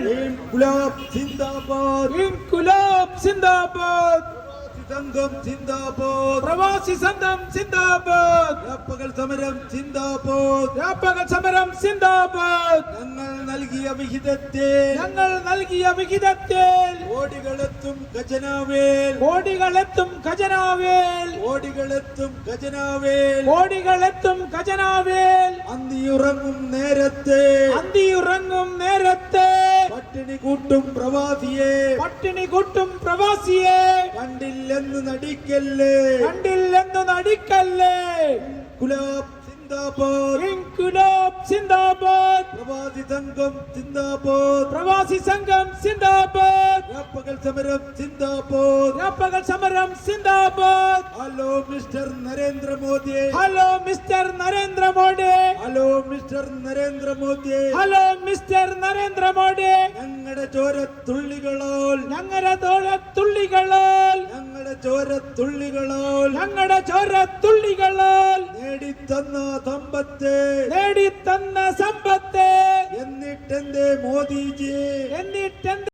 ഇൻകുലാബ് സിന്ദാബാദ്. ഇൻകുലാബ് സിന്ദാബാദ്. സംഘം സിന്ദാബാദ്. പ്രവാസി സംഘം സിന്ദാബാദ്. രാപ്പകൽ സമരം സിന്ദാബാദ്. വ്യാപക സമരം സിന്ദാബാദ്. ഞങ്ങൾ നൽകിയ വിഹിതത്തെ. ഞങ്ങൾ നൽകിയ വിഹിതത്തിൽ. കോടികളെത്തും ഖജനാവേൽ. കോടികളെത്തും ഖജനാവേൽ. കോടികളെത്തും ഖജനാവേൽ. കോടികളെത്തും ഖജനാവേൽ. അന്തിയുറങ്ങും നേരത്തെ. അന്തിയുറങ്ങും നേരത്തെ. കൂട്ടും പ്രവാസിയെ. പട്ടിണി കൂട്ടും പ്രവാസിയെ. കണ്ടില്ലെന്ന് നടിക്കല്ലേ. കണ്ടില്ലെന്ന് നടിക്കല്ലേ. ഗുലാബ് പ്രവാസി സംഘം സിന്ദാബാദ്. പ്രവാസി സംഘം സിന്ദാബാദ്. രാപ്പകൽ സമരം സിന്ദാബാദ്. രാപ്പകൽ സമരം സിന്ദാബാദ്. Hello mister Narendra Modi hello mister Narendra Modi. Hello mister Narendra Modi hello mister Narendra Modi ഞങ്ങളുടെ ചോരത്തുള്ളികളാൽ. ഞങ്ങളുടെ തോഴത്തുള്ളികളാൽ ഞങ്ങളുടെ ചോരത്തുള്ളികളാൽ. ഞങ്ങളുടെ ചോരത്തുള്ളികളാൽ. നേടിത്തന്ന സമ്പത്ത്. തന്ന സമ്പത്ത്. എന്നിട്ടെന്തേ മോദിജി? എന്നിട്ടെന്ത്